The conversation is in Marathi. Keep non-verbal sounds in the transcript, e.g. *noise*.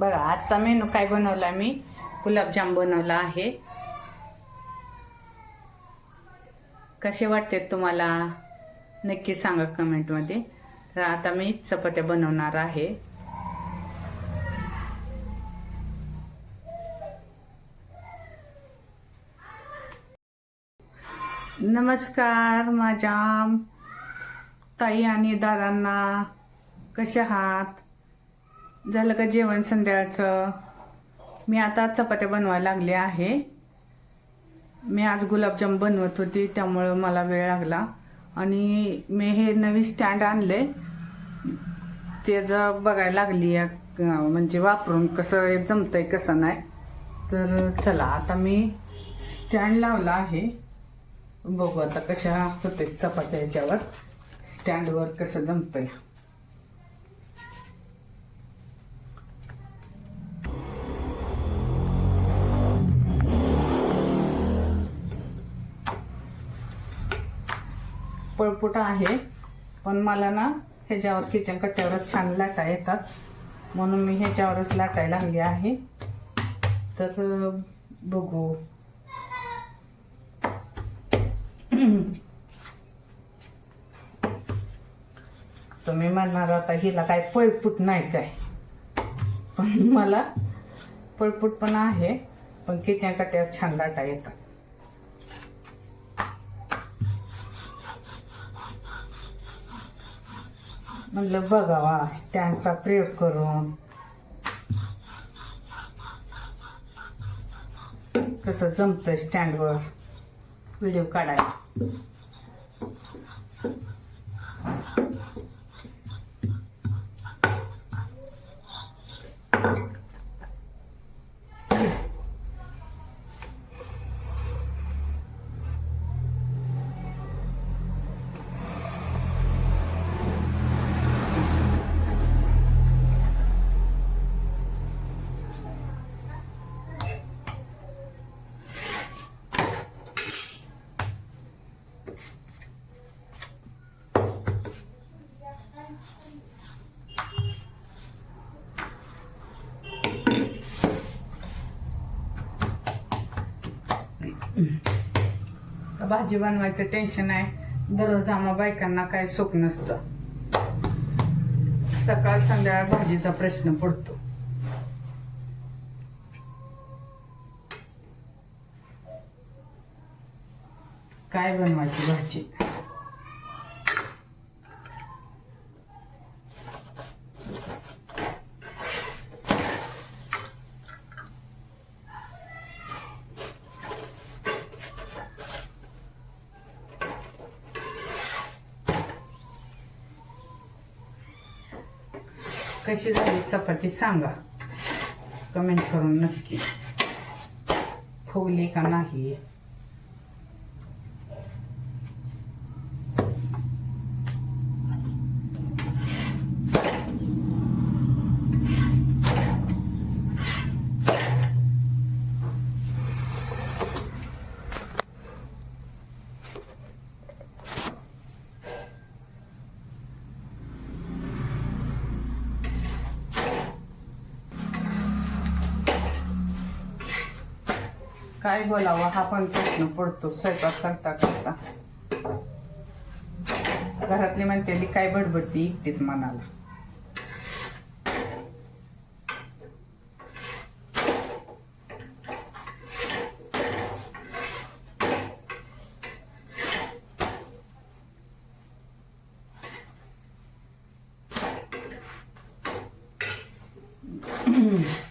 बघा आजचा मेनू काय बनवला मी? गुलाबजाम बनवला आहे. कसे वाटते तुम्हाला? नक्की सांगा कमेंटमध्ये. तर आता मी चपात्या बनवणार आहे. नमस्कार माझ्या ताई आणि दादांना कसे आहात? झालं का जेवण संध्याकाळचं? मी आता चपात्या बनवायला लागले आहे. मी आज गुलाबजाम बनवत होती त्यामुळं मला वेळ लागला. आणि मी हे नवीन स्टँड आणले. त्याचं बघायला लागली आहे, म्हणजे वापरून कसं जमतंय कसं नाही. तर चला आता मी स्टँड लावला आहे. बघू आता कशा होते चपात्या याच्यावर स्टँडवर कसं जमतंय. पळपुट आहे. पण मला ना ह्याच्यावर किचन कट्ट्यावरच छान लाटा येतात. म्हणून मी ह्याच्यावरच लाटायला लागली आहे. तर बघू. *clears throat* तुम्ही म्हणणार आता हिला काय पळपुट नाही काय? पण मला पळपुट पण आहे. पण किचन कट्ट्यावर छान लाटा येतात. म्हणलं बघावा स्टँडचा प्रयोग करून. कसं जमतं स्टँडवर. व्हिडिओ काढायला. भाजी बनवायचं टेन्शन आहे दररोज आम्हा बायकांना काय सुख नसतं. सकाळ संध्याकाळ भाजीचा प्रश्न पडतो. काय बनवायची भाजी? कशी झाली चपाती सांगा. कमेंट करून नक्की. फुगली का नाही? काय बोलावं हा पण प्रश्न पडतो स्वयंपाक करता करता. घरातली म्हणते काय बडबडती एकटीच मनाला. *clears throat*